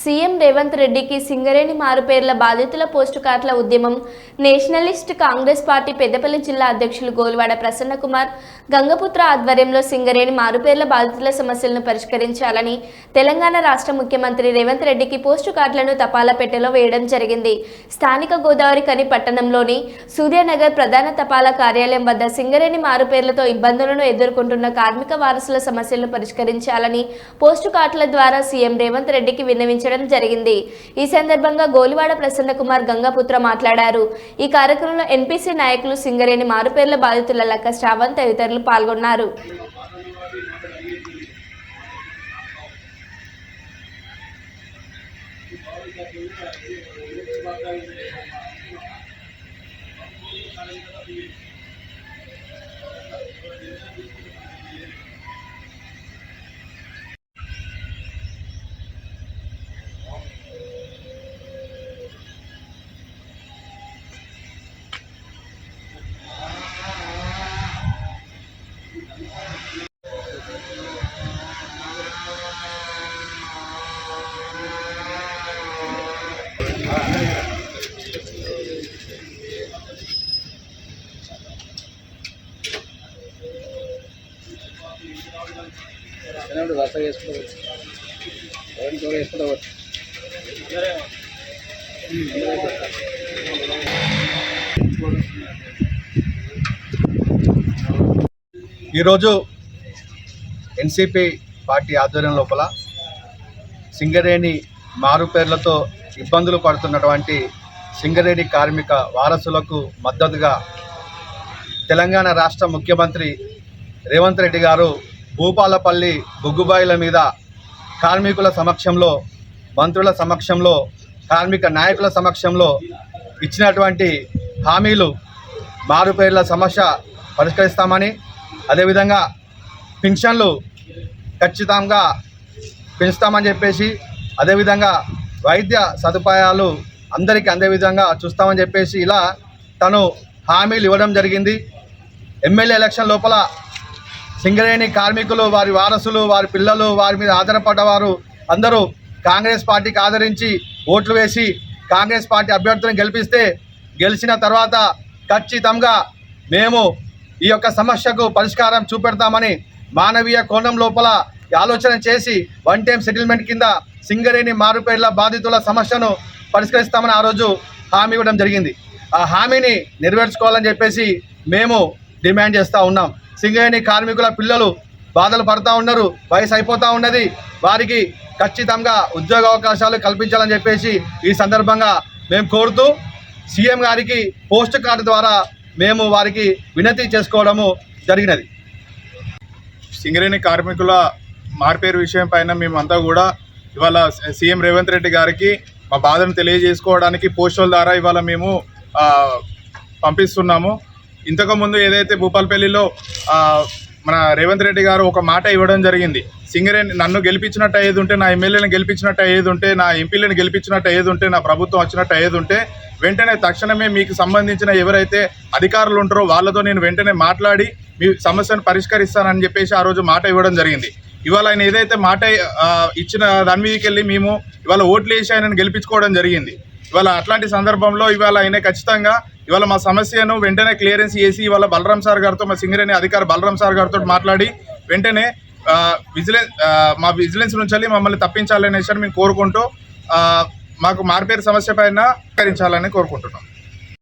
CM Revanth రెడ్డికి సింగరేణి మారుపేర్ల బాధితుల post కార్డుల ఉద్యమం. నేషనలిస్ట్ కాంగ్రెస్ పార్టీ పెద్దపల్లి జిల్లా అధ్యక్షులు గోల్వాడ ప్రసన్నకుమార్ గంగపుత్ర ఆధ్వర్యంలో సింగరేణి మారుపేర్ల బాధితుల సమస్యలను పరిష్కరించాలని తెలంగాణ రాష్ట్ర ముఖ్యమంత్రి రేవంత్ రెడ్డికి పోస్టు కార్డులను తపాలా పెట్టెలో వేయడం జరిగింది. స్థానిక గోదావరి కని పట్టణంలోని సూర్యనగర్ ప్రధాన తపాలా కార్యాలయం వద్ద సింగరేణి మారుపేర్లతో ఇబ్బందులను ఎదుర్కొంటున్న కార్మిక వారసుల సమస్యలను పరిష్కరించాలని పోస్టు కార్డుల ద్వారా సీఎం రేవంత్ రెడ్డికి నిర్వహించడం జరిగింది. ఈ సందర్భంగా గోలివాడ ప్రసన్న కుమార్ గంగాపుత్ర మాట్లాడారు. ఈ కార్యక్రమంలో ఎన్పీసీ నాయకులు సింగరేణి మారుపేర్ల బాధితుల లక్క శ్రావణ్ తదితరులు పాల్గొన్నారు. తినండి వరుస వేసుకోవచ్చు ఎవరిని కూడా వేసుకోవచ్చు ఈరోజు ఎన్సిపి పార్టీ ఆధ్వర్యం లోపల సింగరేణి మారు పేర్లతో ఇబ్బందులు పడుతున్నటువంటి సింగరేణి కార్మిక వారసులకు మద్దతుగా తెలంగాణ రాష్ట్ర ముఖ్యమంత్రి రేవంత్ రెడ్డి గారు భూపాలపల్లి బొగ్గుబాయిల మీద కార్మికుల సమక్షంలో మంత్రుల సమక్షంలో కార్మిక నాయకుల సమక్షంలో ఇచ్చినటువంటి హామీలు మారుపేర్ల సమస్య పరిష్కరిస్తామని అదేవిధంగా పింఛన్లు ఖచ్చితంగా పెంచుతామని చెప్పేసి అదేవిధంగా వైద్య సదుపాయాలు అందరికీ అందే విధంగా చూస్తామని చెప్పేసి ఇలా తను హామీలు ఇవ్వడం జరిగింది. ఎమ్మెల్యే ఎలక్షన్ లోపల సింగరేణి కార్మికులు వారి వారసులు వారి పిల్లలు వారి మీద ఆధారపడ్డవారు అందరూ కాంగ్రెస్ పార్టీకి ఆదరించి ఓట్లు వేసి కాంగ్రెస్ పార్టీ అభ్యర్థులను గెలిపిస్తే గెలిచిన తర్వాత ఖచ్చితంగా మేము ఈ యొక్క సమస్యకు పరిష్కారం చూపెడతామని మానవీయ కోణం లోపల ఆలోచన చేసి వన్ టైం సెటిల్మెంట్ కింద సింగరేణి మారుపేర్ల బాధితుల సమస్యను పరిష్కరిస్తామని ఆ రోజు హామీ ఇవ్వడం జరిగింది. ఆ హామీని నెరవేర్చుకోవాలని చెప్పేసి మేము డిమాండ్ చేస్తూ ఉన్నాం. సింగరేణి కార్మికుల పిల్లలు బాధలు పడుతూ ఉన్నారు వయసు అయిపోతూ ఉన్నది. వారికి ఖచ్చితంగా ఉద్యోగ అవకాశాలు కల్పించాలని చెప్పేసి ఈ సందర్భంగా మేము కోరుతూ సీఎం గారికి పోస్ట్ కార్డు ద్వారా మేము వారికి వినతి చేసుకోవడము జరిగినది. సింగరేణి కార్మికుల మార్పేరు విషయం పైన మేమంతా కూడా ఇవాళ సీఎం రేవంత్ రెడ్డి గారికి మా బాధను తెలియజేసుకోవడానికి పోస్టుల ద్వారా ఇవాళ మేము పంపిస్తున్నాము. ఇంతకుముందు ఏదైతే భూపాలపల్లిలో మన రేవంత్ రెడ్డి గారు ఒక మాట ఇవ్వడం జరిగింది. సింగరేణి నన్ను గెలిపించినట్టు అయ్యేది ఉంటే నా ఎమ్మెల్యేని గెలిపించినట్టు అయ్యేది ఉంటే నా ఎంపీలను గెలిపించినట్టు అయ్యేది ఉంటే నా ప్రభుత్వం వచ్చినట్టు అయ్యేది ఉంటే వెంటనే తక్షణమే మీకు సంబంధించిన ఎవరైతే అధికారులు ఉంటారో వాళ్ళతో నేను వెంటనే మాట్లాడి మీ సమస్యను పరిష్కరిస్తానని చెప్పేసి ఆ రోజు మాట ఇవ్వడం జరిగింది. ఇవాళ ఆయన ఏదైతే మాట ఇచ్చిన దాని మీదకి వెళ్ళి మేము ఇవాళ ఓట్లు వేసి ఆయనను గెలిపించుకోవడం జరిగింది. ఇవాళ అట్లాంటి సందర్భంలో ఇవాళ ఆయన ఖచ్చితంగా ఇవాళ మా సమస్యను వెంటనే క్లియరెన్స్ చేసి ఇవాళ బలరాం సార్ గారితో మా సింగరేణి అధికారి బలరాం సార్ గారితో మాట్లాడి వెంటనే విజిలెన్స్ మా విజిలెన్స్ నుంచి మమ్మల్ని తప్పించాలనే మేము కోరుకుంటూ మాకు మార్పేరు సమస్య పైన పరిష్కరించాలని కోరుకుంటున్నాం.